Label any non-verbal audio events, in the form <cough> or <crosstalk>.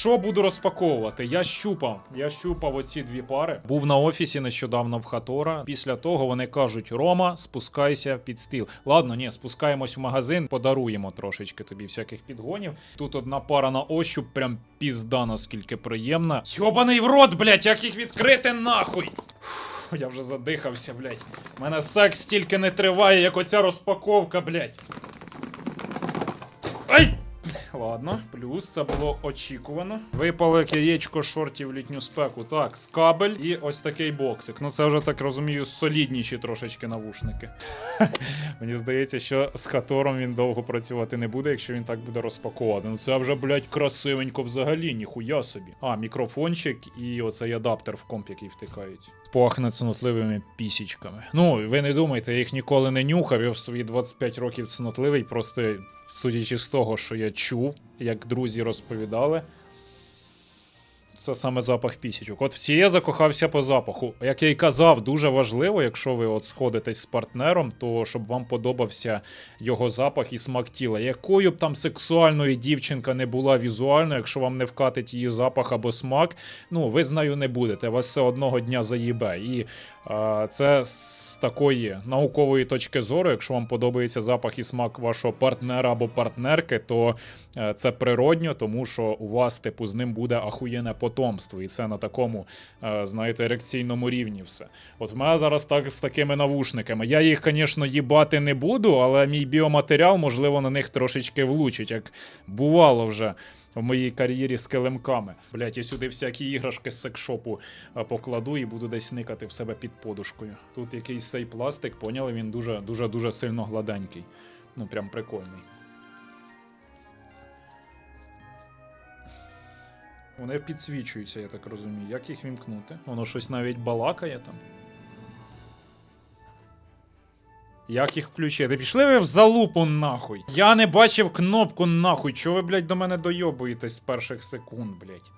Що буду розпаковувати? Я щупав. Я щупав оці дві пари. Був на офісі нещодавно в Хатора. Після того вони кажуть: Рома, спускайся під стіл. Ладно, ні, спускаємось в магазин, подаруємо трошечки тобі всяких підгонів. Тут одна пара на ощуп, прям пізда, наскільки приємна. Йобаний в рот, блять, як їх відкрити нахуй! Я вже задихався, блять. У мене секс стільки не триває, як оця розпаковка, блять. Ладно, плюс це було очікувано. Випало як яєчко шортів літню спеку. Так, скабель і ось такий боксик. Ну це вже так розумію, солідніші трошечки навушники. <laughs> Мені здається, що з хатором він довго працювати не буде, якщо він так буде розпаковувати. Ну це вже, блядь, красивенько взагалі, ніхуя собі. А, мікрофончик і оцей адаптер в комп, який втикається. Пахне цнотливими пісічками. Ну, ви не думайте, я їх ніколи не нюхав. Я в свої 25 років цнотливий, просто судячи з того, що я чув, як друзі розповідали. Це саме запах пісічок. От всі я закохався по запаху. Як я й казав, дуже важливо, якщо ви от сходитесь з партнером, то щоб вам подобався його запах і смак тіла. Якою б там сексуальною дівчинка не була візуально, якщо вам не вкатить її запах або смак, ну ви з нею не будете. Вас все одного дня заїбе. І е, це з такої наукової точки зору, якщо вам подобається запах і смак вашого партнера або партнерки, то е, це природньо, тому що у вас, типу, з ним буде ахуєнне потомство. І це на такому, е, знаєте, ерекційному рівні все. От в мене зараз так з такими навушниками. Я їх, звісно, їбати не буду, але мій біоматеріал, можливо, на них трошечки влучить, як бувало вже. В моїй кар'єрі з килимками. Блять, я сюди всякі іграшки з секшопу е, покладу і буду десь никати в себе під подушкою. Тут якийсь цей пластик, поняли, він дуже дуже дуже сильно гладенький. Ну, прям прикольний. Вони підсвічуються, я так розумію. Як їх вімкнути? Воно щось навіть балакає там. Як їх включити? Пішли ви в залупу нахуй. Я не бачив кнопку нахуй. Чого ви, блядь, до мене дойобуєтесь з перших секунд, блядь?